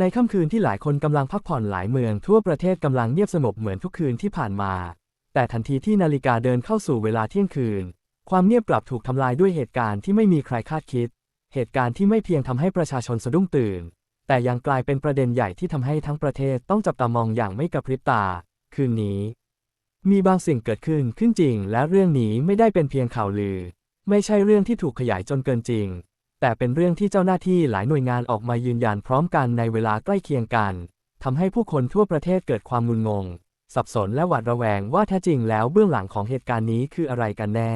ในค่ำคืนที่หลายคนกำลังพักผ่อนหลายเมืองทั่วประเทศกำลังเงียบสงบเหมือนทุกคืนที่ผ่านมา แต่ทันทีที่นาฬิกาเดินเข้าสู่เวลาเที่ยงคืน ความเงียบกลับถูกทำลายด้วยเหตุการณ์ที่ไม่มีใครคาดคิด เหตุการณ์ที่ไม่เพียงทำให้ประชาชนสะดุ้งตื่น แต่ยังกลายเป็นประเด็นใหญ่ที่ทำให้ทั้งประเทศต้องจับตามองอย่างไม่กระพริบตา คืนนี้ มีบางสิ่งเกิดขึ้นขึ้นจริง และเรื่องนี้ไม่ได้เป็นเพียงข่าวลือ ไม่ใช่เรื่องที่ถูกขยายจนเกินจริง แต่เป็นเรื่องที่เจ้าหน้าที่หลายหน่วยงานออกมายืนยันพร้อมกันในเวลาใกล้เคียงกันทำให้ผู้คนทั่วประเทศเกิดความงุนงง สับสนและหวาดระแวงว่าแท้จริงแล้วเบื้องหลังของเหตุการณ์นี้คืออะไรกันแน่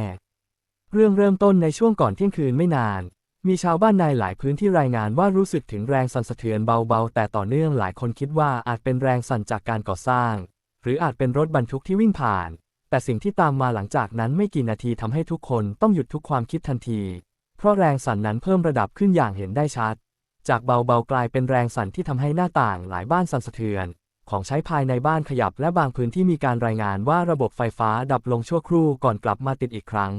เรื่องเริ่มต้นในช่วงก่อนเที่ยงคืนไม่นาน มีชาวบ้านในหลายพื้นที่รายงานว่ารู้สึกถึงแรงสั่นสะเทือนเบาๆ แต่ต่อเนื่องหลายคนคิดว่าอาจเป็นแรงสั่นจากการก่อสร้าง หรืออาจเป็นรถบรรทุกที่วิ่งผ่าน แต่สิ่งที่ตามมาหลังจากนั้นไม่กี่นาทีทำให้ทุกคนต้องหยุดทุกความคิดทันที เพราะแรงสั่นนั้นเพิ่มระดับขึ้นอย่างเห็นได้ชัด จากเบาๆกลายเป็นแรงสั่นที่ทำให้หน้าต่างหลายบ้านสั่นสะเทือน ของใช้ภายในบ้านขยับและบางพื้นที่มีการรายงานว่าระบบไฟฟ้าดับลงชั่วครู่ก่อนกลับมาติดอีกครั้ง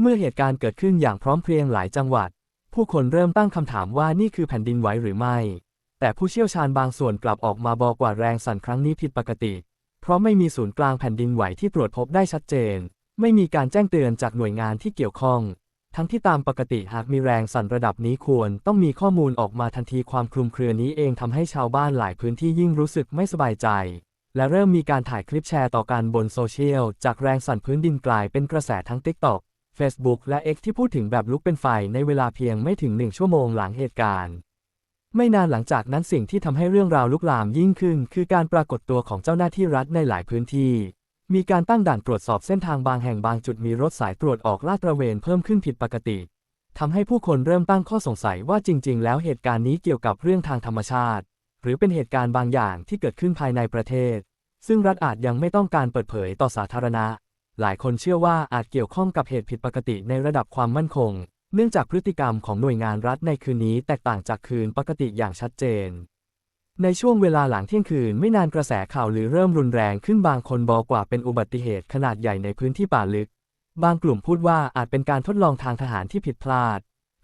เมื่อเหตุการณ์เกิดขึ้นอย่างพร้อมเพรียงหลายจังหวัด ผู้คนเริ่มตั้งคำถามว่านี่คือแผ่นดินไหวหรือไม่ แต่ผู้เชี่ยวชาญบางส่วนกลับออกมาบอกว่าแรงสั่นครั้งนี้ผิดปกติ เพราะไม่มีศูนย์กลางแผ่นดินไหวที่ตรวจพบได้ชัดเจน ไม่มีการแจ้งเตือนจากหน่วยงานที่เกี่ยวข้อง ทั้งที่ตามปกติหากมีแรงสั่นระดับนี้ควรต้องมีข้อมูลออกมาทันทีความคลุมเครือนี้เองทำให้ชาวบ้านหลายพื้นที่ยิ่งรู้สึกไม่สบายใจ และเริ่มมีการถ่ายคลิปแชร์ต่อกันบนโซเชียล จากแรงสั่นพื้นดินกลายเป็นกระแสทั้ง TikTok Facebook และ X ที่พูดถึงแบบลุกเป็นไฟในเวลาเพียงไม่ถึงหนึ่งชั่วโมงหลังเหตุการณ์ ไม่นานหลังจากนั้นสิ่งที่ทำให้เรื่องราวลุกลามยิ่งขึ้น คือการปรากฏตัวของเจ้าหน้าที่รัฐในหลายพื้นที่ มีการตั้งด่านตรวจสอบเส้นทางบางแห่งบางจุดมีรถสายตรวจออกลาดตระเวนเพิ่มขึ้นผิดปกติทำให้ผู้คนเริ่มตั้งข้อสงสัยว่าจริง ๆ แล้วเหตุการณ์นี้เกี่ยวกับเรื่องทางธรรมชาติ หรือเป็นเหตุการณ์บางอย่างที่เกิดขึ้นภายในประเทศ ซึ่งรัฐอาจยังไม่ต้องการเปิดเผยต่อสาธารณะ หลายคนเชื่อว่าอาจเกี่ยวข้องกับเหตุผิดปกติในระดับความมั่นคง เนื่องจากพฤติกรรมของหน่วยงานรัฐในคืนนี้แตกต่างจากคืนปกติอย่างชัดเจน ในช่วงเวลาหลังเที่ยงคืนไม่นานกระแสข่าวหรือเริ่มรุนแรงขึ้นบางคนบอกว่าเป็นอุบัติเหตุขนาดใหญ่ในพื้นที่ป่าลึก บางกลุ่มพูดว่าอาจเป็นการทดลองทางทหารที่ผิดพลาด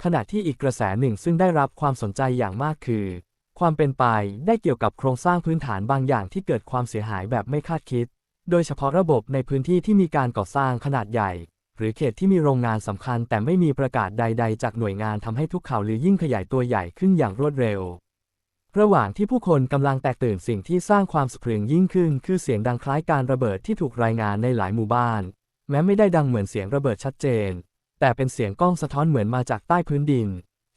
ขณะที่อีกกระแสหนึ่งซึ่งได้รับความสนใจอย่างมากคือ ความเป็นไปได้เกี่ยวกับโครงสร้างพื้นฐานบางอย่างที่เกิดความเสียหายแบบไม่คาดคิด โดยเฉพาะระบบในพื้นที่ที่มีการก่อสร้างขนาดใหญ่ หรือเขตที่มีโรงงานสำคัญแต่ไม่มีประกาศใด ๆ จากหน่วยงานทำให้ทุกข่าวลือยิ่งขยายตัวใหญ่ขึ้นอย่างรวดเร็ว ระหว่างที่ผู้คนกำลังแตกตื่นสิ่งที่สร้างความสะพรึงยิ่งขึ้น คือเสียงดังคล้ายการระเบิดที่ถูกรายงานในหลายหมู่บ้าน แม้ไม่ได้ดังเหมือนเสียงระเบิดชัดเจน แต่เป็นเสียงก้องสะท้อนเหมือนมาจากใต้พื้นดิน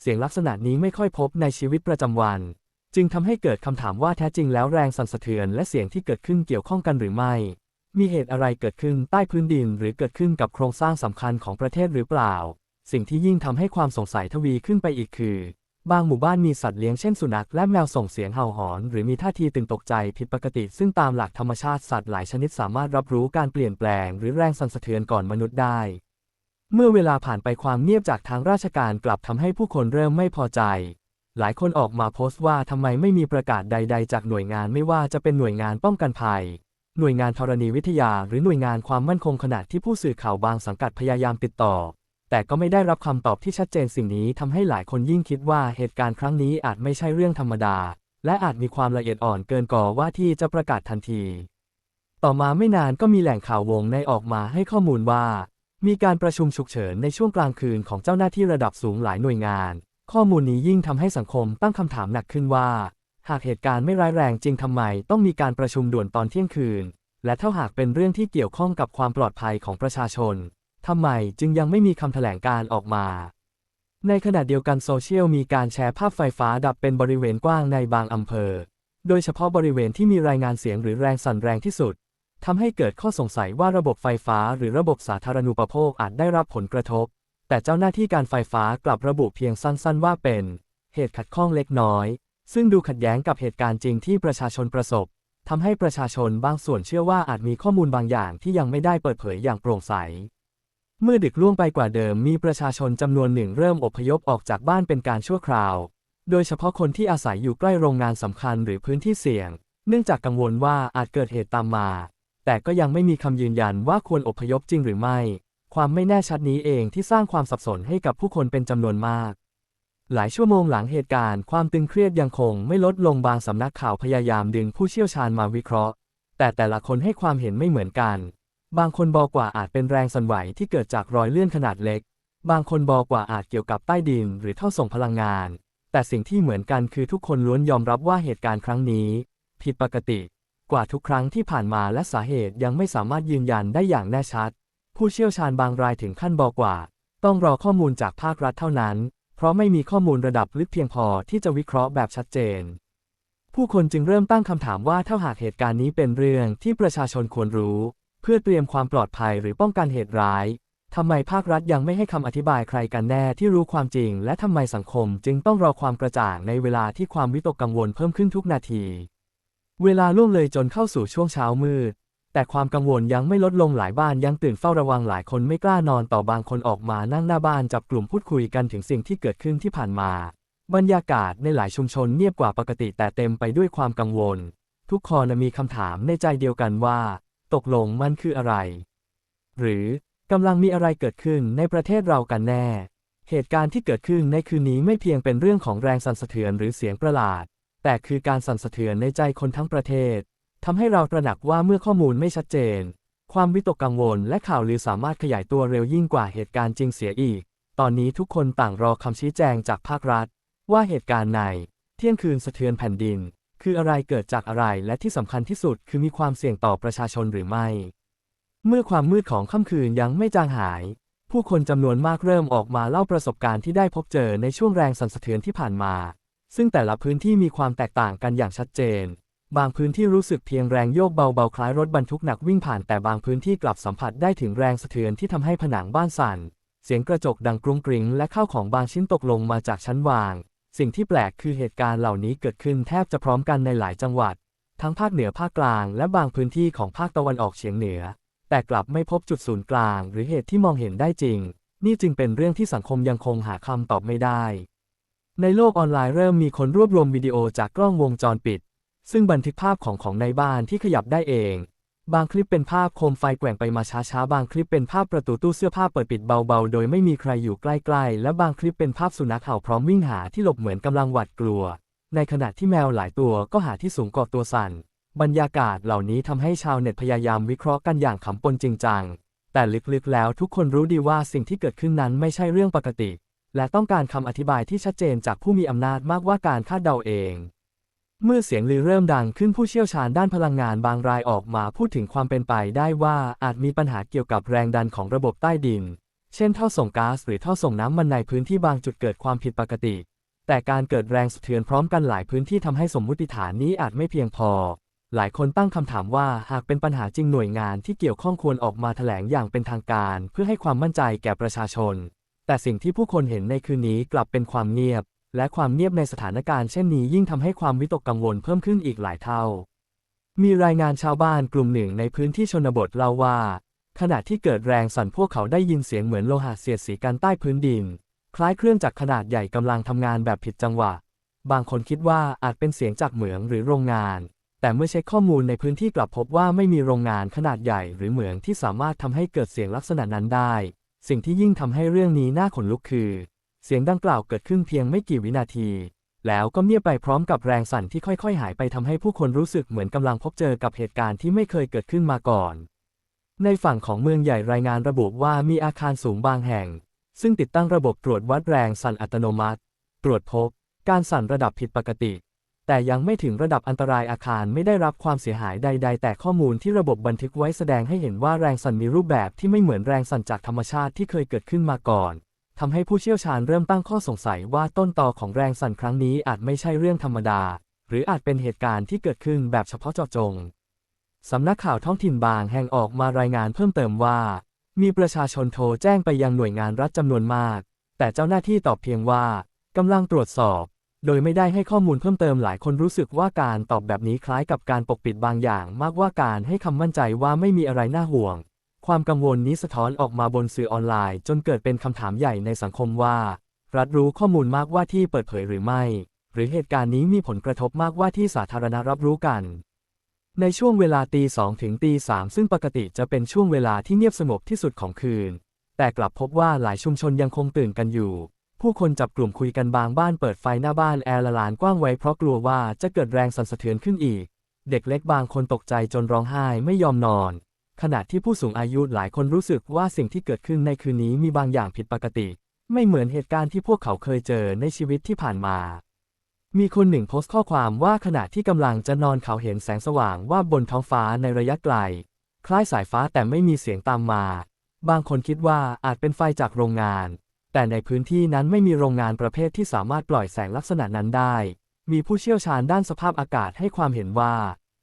เสียงลักษณะนี้ไม่ค่อยพบในชีวิตประจำวัน จึงทำให้เกิดคำถามว่าแท้จริงแล้วแรงสั่นสะเทือนและเสียงที่เกิดขึ้นเกี่ยวข้องกันหรือไม่ มีเหตุอะไรเกิดขึ้นใต้พื้นดิน หรือเกิดขึ้นกับโครงสร้างสำคัญของประเทศหรือเปล่า สิ่งที่ยิ่งทำให้ความสงสัยทวีขึ้นไปอีกคือ บางหมู่บ้านมีสัตว์เลี้ยงเช่นสุนัขและแมวส่งเสียงเห่าหอน หรือมีท่าทีตื่นตกใจผิดปกติ ซึ่งตามหลักธรรมชาติสัตว์หลายชนิดสามารถรับรู้การเปลี่ยนแปลง หรือแรงสั่นสะเทือนก่อนมนุษย์ได้ เมื่อเวลาผ่านไปความเงียบจากทางราชการกลับทำให้ผู้คนเริ่มไม่พอใจ หลายคนออกมาโพสต์ว่าทำไมไม่มีประกาศใด ๆ จากหน่วยงานไม่ว่าจะเป็นหน่วยงานป้องกันภัย หน่วยงานธรณีวิทยา หรือหน่วยงานความมั่นคงขณะที่ผู้สื่อข่าวบางสังกัดพยายามติดต่อ แต่ก็ไม่ได้รับคำตอบที่ชัดเจนสิ่งนี้ทำให้หลายคนยิ่งคิดว่าเหตุการณ์ครั้งนี้อาจไม่ใช่เรื่องธรรมดา และอาจมีความละเอียดอ่อนเกินกว่าว่าที่จะประกาศทันที ต่อมาไม่นานก็มีแหล่งข่าววงในออกมาให้ข้อมูลว่า มีการประชุมฉุกเฉินในช่วงกลางคืนของเจ้าหน้าที่ระดับสูงหลายหน่วยงาน ข้อมูลนี้ยิ่งทำให้สังคมตั้งคำถามหนักขึ้นว่า หากเหตุการณ์ไม่ร้ายแรงจริงทำไมต้องมีการประชุมด่วนตอนเที่ยงคืน และถ้าหากเป็นเรื่องที่เกี่ยวข้องกับความปลอดภัยของประชาชน ทำไมจึงยังไม่มีคำแถลงการออกมา ในขณะเดียวกันโซเชียลมีการแชร์ภาพไฟฟ้าดับเป็นบริเวณกว้างในบางอำเภอ โดยเฉพาะบริเวณที่มีรายงานเสียงหรือแรงสั่นแรงที่สุดทำให้เกิดข้อสงสัยว่าระบบไฟฟ้าหรือระบบสาธารณูปโภคอาจได้รับผลกระทบ แต่เจ้าหน้าที่การไฟฟ้ากลับระบุเพียงสั้นๆ ว่าเป็น เหตุขัดข้องเล็กน้อย ซึ่งดูขัดแย้งกับเหตุการณ์จริงที่ประชาชนประสบทำให้ประชาชนบางส่วนเชื่อว่าอาจมีข้อมูลบางอย่างที่ยังไม่ได้เปิดเผยอย่างโปร่งใส เมื่อดึกล่วงไปกว่าเดิมมีประชาชนจำนวนหนึ่งเริ่มอพยพออกจากบ้านเป็นการชั่วคราว โดยเฉพาะคนที่อาศัยอยู่ใกล้โรงงานสำคัญหรือพื้นที่เสี่ยง เนื่องจากกังวลว่าอาจเกิดเหตุตามมา แต่ก็ยังไม่มีคำยืนยันว่าควรอพยพจริงหรือไม่ ความไม่แน่ชัดนี้เองที่สร้างความสับสนให้กับผู้คนเป็นจำนวนมาก หลายชั่วโมงหลังเหตุการณ์ความตึงเครียดยังคงไม่ลดลงบางสำนักข่าวพยายามดึงผู้เชี่ยวชาญมาวิเคราะห์ แต่แต่ละคนให้ความเห็นไม่เหมือนกัน บางคนบอกว่าอาจเป็นแรงสั่นไหวที่เกิดจากรอยเลื่อนขนาดเล็ก บางคนบอกว่าอาจเกี่ยวกับใต้ดินหรือท่อส่งพลังงาน แต่สิ่งที่เหมือนกันคือทุกคนล้วนยอมรับว่าเหตุการณ์ครั้งนี้ ผิดปกติ กว่าทุกครั้งที่ผ่านมาและสาเหตุยังไม่สามารถยืนยันได้อย่างแน่ชัด ผู้เชี่ยวชาญบางรายถึงขั้นบอกว่า ต้องรอข้อมูลจากภาครัฐเท่านั้น เพราะไม่มีข้อมูลระดับลึกเพียงพอที่จะวิเคราะห์แบบชัดเจน ผู้คนจึงเริ่มตั้งคำถามว่าถ้าหากเหตุการณ์นี้เป็นเรื่องที่ประชาชนควรรู้ เพื่อเตรียมความปลอดภัยหรือป้องกันเหตุร้ายทำไมภาครัฐยังไม่ให้คำอธิบายใครกันแน่ที่รู้ความจริง และทำไมสังคมจึงต้องรอความกระจ่างในเวลาที่ความวิตกกังวลเพิ่มขึ้นทุกนาที เวลาล่วงเลยจนเข้าสู่ช่วงเช้ามืด แต่ความกังวลยังไม่ลดลงหลายบ้านยังตื่นเฝ้าระวังหลายคนไม่กล้านอนต่อบางคนออกมานั่งหน้าบ้านจับกลุ่มพูดคุยกันถึงสิ่งที่เกิดขึ้นที่ผ่านมา บรรยากาศในหลายชุมชนเงียบกว่าปกติแต่เต็มไปด้วยความกังวล ทุกคนมีคำถามในใจเดียวกันว่า ตกลงมันคืออะไร หรือกำลังมีอะไรเกิดขึ้นในประเทศเรากันแน่ เหตุการณ์ที่เกิดขึ้นในคืนนี้ไม่เพียงเป็นเรื่องของแรงสั่นสะเทือนหรือเสียงประหลาด แต่คือการสั่นสะเทือนในใจคนทั้งประเทศทำให้เราตระหนักว่าเมื่อข้อมูลไม่ชัดเจน ความวิตกกังวลและข่าวลือสามารถขยายตัวเร็วยิ่งกว่าเหตุการณ์จริงเสียอีก ตอนนี้ทุกคนต่างรอคำชี้แจงจากภาครัฐ ว่าเหตุการณ์ในเที่ยงคืนสะเทือนแผ่นดิน คืออะไรเกิดจากอะไรและที่สำคัญที่สุดคือมีความเสี่ยงต่อประชาชนหรือไม่ เมื่อความมืดของค่ำคืนยังไม่จางหาย ผู้คนจำนวนมากเริ่มออกมาเล่าประสบการณ์ที่ได้พบเจอในช่วงแรงสั่นสะเทือนที่ผ่านมา ซึ่งแต่ละพื้นที่มีความแตกต่างกันอย่างชัดเจน บางพื้นที่รู้สึกเพียงแรงโยกเบาๆคล้ายรถบรรทุกหนักวิ่งผ่านแต่บางพื้นที่กลับสัมผัสได้ถึงแรงสะเทือนที่ทำให้ผนังบ้านสั่นเสียงกระจกดังกรุงกริงและข้าวของบางชิ้นตกลงมาจากชั้นวาง สิ่งที่แปลกคือเหตุการณ์เหล่านี้เกิดขึ้นแทบจะพร้อมกันในหลายจังหวัด ทั้งภาคเหนือภาคกลางและบางพื้นที่ของภาคตะวันออกเฉียงเหนือ แต่กลับไม่พบจุดศูนย์กลาง หรือเหตุที่มองเห็นได้จริง นี่จึงเป็นเรื่องที่สังคมยังคงหาคำตอบไม่ได้ ในโลกออนไลน์เริ่มมีคนรวบรวมวิดีโอจากกล้องวงจรปิด ซึ่งบันทึกภาพของของในบ้านที่ขยับได้เอง บางคลิปเป็นภาพโคมไฟแกว่งไปมาช้าๆ บางคลิปเป็นภาพประตูตู้เสื้อผ้าเปิดปิดเบาๆ โดยไม่มีใครอยู่ใกล้ๆ และบางคลิปเป็นภาพสุนัขเห่าพร้อมวิ่งหาที่หลบเหมือนกำลังหวาดกลัว ในขณะที่แมวหลายตัวก็หาที่สูงกว่าตัวสั่น บรรยากาศเหล่านี้ทำให้ชาวเน็ตพยายามวิเคราะห์กันอย่างขำปนจริงจัง แต่ลึกๆ แล้วทุกคนรู้ดีว่าสิ่งที่เกิดขึ้นนั้นไม่ใช่เรื่องปกติ และต้องการคำอธิบายที่ชัดเจนจากผู้มีอำนาจมากว่าการคาดเดาเอง เมื่อเสียงลือเริ่มดังขึ้นผู้เชี่ยวชาญด้านพลังงานบางรายออกมาพูดถึงความเป็นไปได้ว่าอาจมีปัญหาเกี่ยวกับแรงดันของระบบใต้ดิน เช่นท่อส่งก๊าซหรือท่อส่งน้ำมันในพื้นที่บางจุดเกิดความผิดปกติ แต่การเกิดแรงสะเทือนพร้อมกันหลายพื้นที่ทำให้สมมุติฐานนี้อาจไม่เพียงพอ หลายคนตั้งคำถามว่าหากเป็นปัญหาจริงหน่วยงานที่เกี่ยวข้องควรออกมาแถลงอย่างเป็นทางการ เพื่อให้ความมั่นใจแก่ประชาชน แต่สิ่งที่ผู้คนเห็นในคืนนี้กลับเป็นความเงียบ และความเงียบในสถานการณ์เช่นนี้ยิ่งทำให้ความวิตกกังวลเพิ่มขึ้นอีกหลายเท่า มีรายงานชาวบ้านกลุ่มหนึ่งในพื้นที่ชนบทเล่าว่า ขณะที่เกิดแรงสั่นพวกเขาได้ยินเสียงเหมือนโลหะเสียดสีกันใต้พื้นดิน คล้ายเครื่องจักรขนาดใหญ่กำลังทำงานแบบผิดจังหวะ บางคนคิดว่าอาจเป็นเสียงจากเหมืองหรือโรงงาน แต่เมื่อเช็คข้อมูลในพื้นที่กลับพบว่าไม่มีโรงงานขนาดใหญ่หรือเหมืองที่สามารถทำให้เกิดเสียงลักษณะนั้นได้ สิ่งที่ยิ่งทำให้เรื่องนี้น่าขนลุกคือ เสียงดังกล่าวเกิดขึ้นเพียงไม่กี่วินาที แล้วก็เงียบไปพร้อมกับแรงสั่นที่ค่อยๆ หายไปทำให้ผู้คนรู้สึกเหมือนกำลังพบเจอกับเหตุการณ์ที่ไม่เคยเกิดขึ้นมาก่อน ในฝั่งของเมืองใหญ่รายงานระบุว่ามีอาคารสูงบางแห่ง ซึ่งติดตั้งระบบตรวจวัดแรงสั่นอัตโนมัติ ตรวจพบ การสั่นระดับผิดปกติ แต่ยังไม่ถึงระดับอันตรายอาคารไม่ได้รับความเสียหายใด ๆ แต่ข้อมูลที่ระบบบันทึกไว้แสดงให้เห็นว่าแรงสั่นมีรูปแบบที่ไม่เหมือนแรงสั่นจากธรรมชาติที่เคยเกิดขึ้นมาก่อน ทำให้ผู้เชี่ยวชาญเริ่มตั้งข้อสงสัยว่าต้นตอของแรงสั่นครั้งนี้อาจไม่ใช่เรื่องธรรมดา หรืออาจเป็นเหตุการณ์ที่เกิดขึ้นแบบเฉพาะเจาะจง สำนักข่าวท้องถิ่นบางแห่งออกมารายงานเพิ่มเติมว่า มีประชาชนโทรแจ้งไปยังหน่วยงานรัฐจำนวนมาก แต่เจ้าหน้าที่ตอบเพียงว่ากำลังตรวจสอบ โดยไม่ได้ให้ข้อมูลเพิ่มเติมหลายคนรู้สึกว่าการตอบแบบนี้คล้ายกับการปกปิดบางอย่าง มากกว่าการให้คำมั่นใจว่าไม่มีอะไรน่าห่วง ความกังวลนี้สะท้อนออกมาบนสื่อออนไลน์ จนเกิดเป็นคำถามใหญ่ในสังคมว่า รัฐรู้ข้อมูลมากว่าที่เปิดเผยหรือไม่ หรือเหตุการณ์นี้มีผลกระทบมากว่าที่สาธารณรับรู้กัน ในช่วงเวลาตีสองถึงตีสามซึ่งปกติจะเป็นช่วงเวลาที่เงียบสงบที่สุดของคืน แต่กลับพบว่าหลายชุมชนยังคงตื่นกันอยู่ ผู้คนจับกลุ่มคุยกันบางบ้านเปิดไฟหน้าบ้านแอร์ละลานกว้างไว้เพราะกลัวว่าจะเกิดแรงสั่นสะเทือนขึ้นอีก เด็กเล็กบางคนตกใจจนร้องไห้ไม่ยอมนอน ขณะที่ผู้สูงอายุหลายคนรู้สึกว่าสิ่งที่เกิดขึ้นในคืนนี้มีบางอย่างผิดปกติ ไม่เหมือนเหตุการณ์ที่พวกเขาเคยเจอในชีวิตที่ผ่านมา มีคนหนึ่งโพสต์ข้อความว่าขณะที่กำลังจะนอนเขาเห็นแสงสว่างว่าบนท้องฟ้าในระยะไกล คล้ายสายฟ้าแต่ไม่มีเสียงตามมา บางคนคิดว่าอาจเป็นไฟจากโรงงาน แต่ในพื้นที่นั้นไม่มีโรงงานประเภทที่สามารถปล่อยแสงลักษณะนั้นได้ มีผู้เชี่ยวชาญด้านสภาพอากาศให้ความเห็นว่า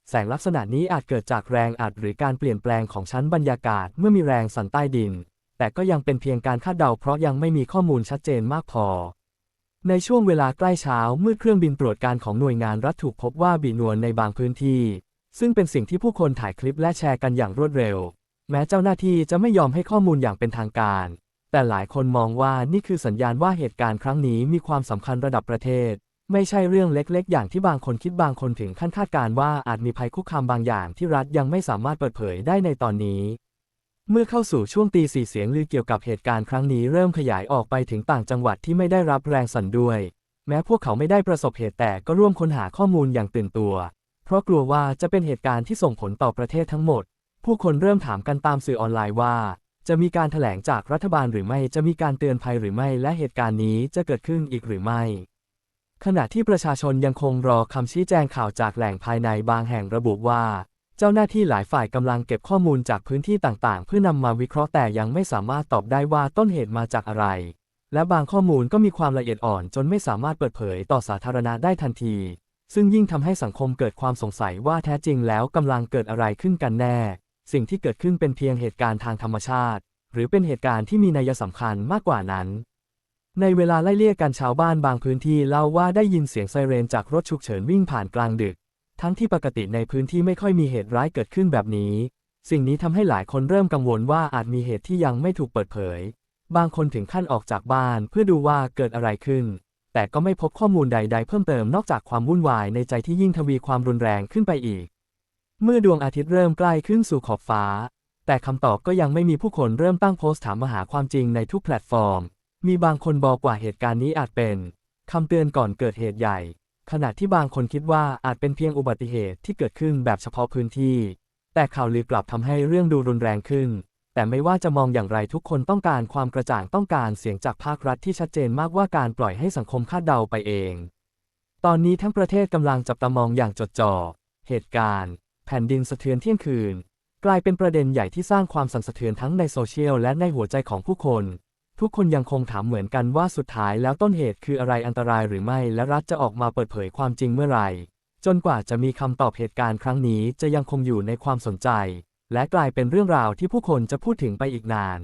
แสงลักษณะนี้อาจเกิดจากแรงอัดหรือการเปลี่ยนแปลงของชั้นบรรยากาศเมื่อมีแรงสั่นใต้ดิน แต่ก็ยังเป็นเพียงการคาดเดาเพราะยังไม่มีข้อมูลชัดเจนมากพอ ในช่วงเวลาใกล้เช้าเมื่อเครื่องบินตรวจการของหน่วยงานรัฐถูกพบว่าบีนวลในบางพื้นที่ ซึ่งเป็นสิ่งที่ผู้คนถ่ายคลิปและแชร์กันอย่างรวดเร็ว แม้เจ้าหน้าที่จะไม่ยอมให้ข้อมูลอย่างเป็นทางการ แต่หลายคนมองว่านี่คือสัญญาณว่าเหตุการณ์ครั้งนี้มีความสำคัญระดับประเทศ ไม่ใช่เรื่องเล็กๆ อย่างที่บางคนคิดบางคนถึงขั้นคาดการณ์ว่าอาจมีภัยคุกคามบางอย่างที่รัฐยังไม่สามารถเปิดเผยได้ในตอนนี้ เมื่อเข้าสู่ช่วงตีสี่เสียงลือเกี่ยวกับเหตุการณ์ครั้งนี้เริ่มขยายออกไปถึงต่างจังหวัดที่ไม่ได้รับแรงสั่นด้วย แม้พวกเขาไม่ได้ประสบเหตุแต่ก็ร่วมค้นหาข้อมูลอย่างตื่นตัว เพราะกลัวว่าจะเป็นเหตุการณ์ที่ส่งผลต่อประเทศทั้งหมด ผู้คนเริ่มถามกันตามสื่อออนไลน์ว่า จะมีการถแถลงจากรัฐบาลหรือไม่จะมีการเตือนภัยหรือไม่และเหตุการณ์นี้จะเกิดขึ้นอีกหรือไม่ ขณะที่ประชาชนยังคงรอคำชี้แจงข่าวจากแหล่งภายในบางแห่งระบุว่า เจ้าหน้าที่หลายฝ่ายกำลังเก็บข้อมูลจากพื้นที่ต่างๆ เพื่อนำมาวิเคราะห์แต่ยังไม่สามารถตอบได้ว่าต้นเหตุมาจากอะไร และบางข้อมูลก็มีความละเอียดอ่อนจนไม่สามารถเปิดเผยต่อสาธารณะได้ทันที ซึ่งยิ่งทำให้สังคมเกิดความสงสัยว่าแท้จริงแล้วกำลังเกิดอะไรขึ้นกันแน่ สิ่งที่เกิดขึ้นเป็นเพียงเหตุการณ์ทางธรรมชาติ หรือเป็นเหตุการณ์ที่มีนัยสำคัญมากกว่านั้น ในเวลาไล่เลี่ยกันชาวบ้านบางพื้นที่เล่าว่าได้ยินเสียงไซเรนจากรถฉุกเฉินวิ่งผ่านกลางดึก ทั้งที่ปกติในพื้นที่ไม่ค่อยมีเหตุร้ายเกิดขึ้นแบบนี้ สิ่งนี้ทำให้หลายคนเริ่มกังวลว่าอาจมีเหตุที่ยังไม่ถูกเปิดเผย บางคนถึงขั้นออกจากบ้านเพื่อดูว่าเกิดอะไรขึ้น แต่ก็ไม่พบข้อมูลใด ๆ เพิ่มเติมนอกจากความวุ่นวายในใจที่ยิ่งทวีความรุนแรงขึ้นไปอีก เมื่อดวงอาทิตย์เริ่มใกล้ขึ้นสู่ขอบฟ้า แต่คำตอบก็ยังไม่มีผู้คนเริ่มตั้งโพสต์ถามมาหาความจริงในทุกแพลตฟอร์ม มีบางคนบอกว่าเหตุการณ์นี้อาจเป็นคำเตือนก่อนเกิดเหตุใหญ่ ขณะที่บางคนคิดว่าอาจเป็นเพียงอุบัติเหตุที่เกิดขึ้นแบบเฉพาะพื้นที่ แต่ข่าวลือกลับทำให้เรื่องดูรุนแรงขึ้น แต่ไม่ว่าจะมองอย่างไรทุกคนต้องการความกระจ่างต้องการเสียงจากภาครัฐที่ชัดเจนมากว่าการปล่อยให้สังคมคาดเดาไปเอง ตอนนี้ทั้งประเทศกำลังจับตามองอย่างจดจ่อ เหตุการณ์ แผ่นดินสะเทือนเที่ยงคืน กลายเป็นประเด็นใหญ่ที่สร้างความสั่นสะเทือนทั้งในโซเชียลและในหัวใจของผู้คน ทุกคนยังคงถามเหมือนกันว่าสุดท้ายแล้วต้นเหตุคืออะไรอันตรายหรือไม่ และรัฐจะออกมาเปิดเผยความจริงเมื่อไหร่ จนกว่าจะมีคำตอบเหตุการณ์ครั้งนี้จะยังคงอยู่ในความสนใจ และกลายเป็นเรื่องราวที่ผู้คนจะพูดถึงไปอีกนาน